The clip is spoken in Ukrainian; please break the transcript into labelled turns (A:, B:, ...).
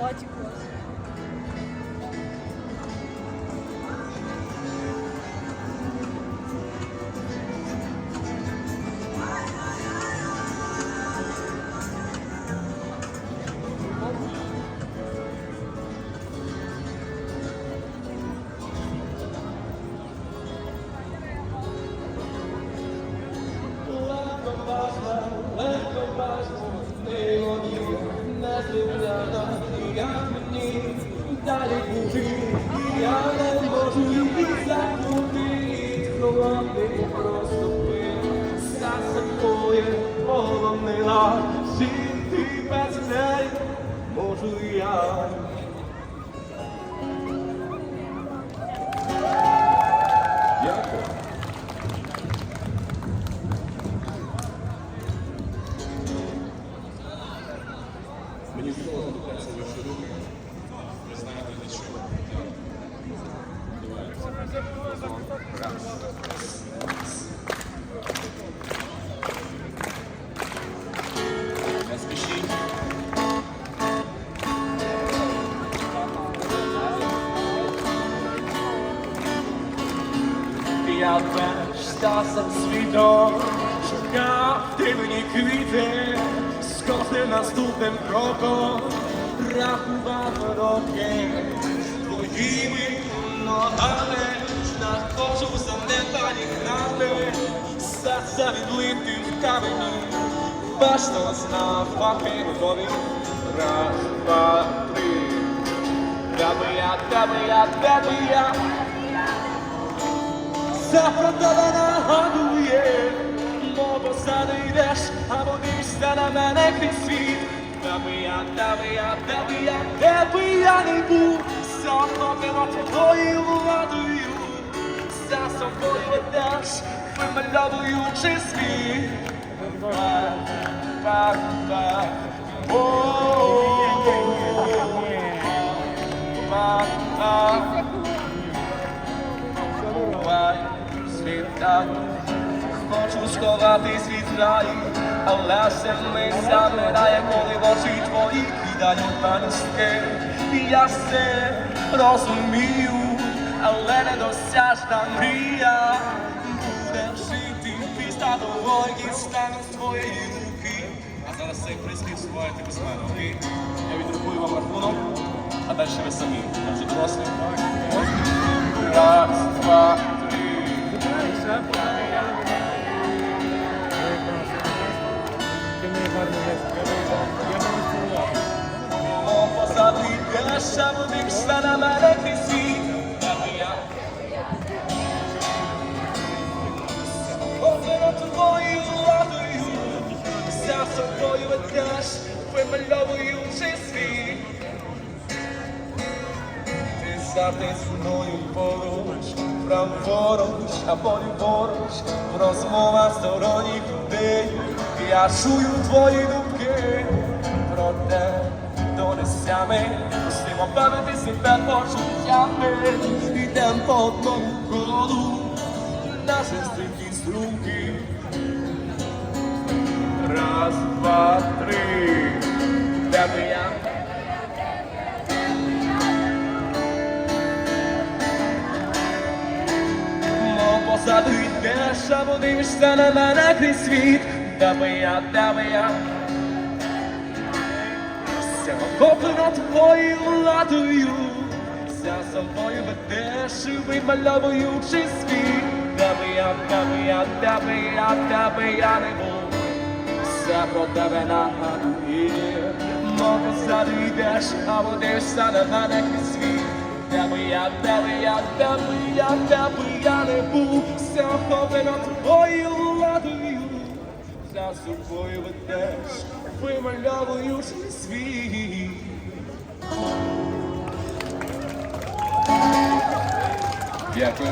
A: caótico.
B: Далі бути, я не можу її забути, головне просто пив, серце твоє полонила, жити без неї можу я.
C: Мені холодно це ваші руки.
B: Jadłem sztasem switą, szukam dymnie kwity, z kotem na stupem kroką, rachuwa rokiem. Ногами, знаходжу занепані храми, серця відлити в камені, бачно знав папірові, раз, два, три, де я, де би я, де би я, Завтра тебе нагадує, мов посади йдеш, а водишся на мене крізь світ. Де би я, де би я, де би я, де би я не був, захоплено твоєю владою, за собою ведеш, вимальовуючи світ. Ба, ба, ба, хочу сховатись від граї, але все ми замирає, коли в очі твої кидають паністки. І я все розумію, але недосяжна мрія буде жити після того, як стану з твоєї руки.
C: А зараз цей приспів співаєте без мене, окей? Я відрахую вам рахунок, а далі ви самі. Ви вже дорослі.
B: Раз, два, водишся на мене крізь світ. Де би я? Обмено твоєю владою, за собою ведеш, вимальовуючи світ. Ти завжди зі мною поруч, праворуч, або ліворуч, в розмовах сторонніх людей. Я чую твої думки, проте донесями, пустимо бавити себе почуттями, ідем по одному колу, наші стрімкі струнки. Раз, два, три, де би я? Мов позаду йдеш, а подивишся на мене крізь світ, де би я, би я? Вся охоплена твоєю владою, за собою ведеш, вимальовуючи світ, де би я, де би я, де би я, де би я не був, все про тебе нагадує, мов позаду йдеш, а водишся на мене крізь світ. Де би я, де би я, де би я, де би я не був, все охоплено твоєю владою, за собою ведеш, вимальовуючи світ.
C: Дякую.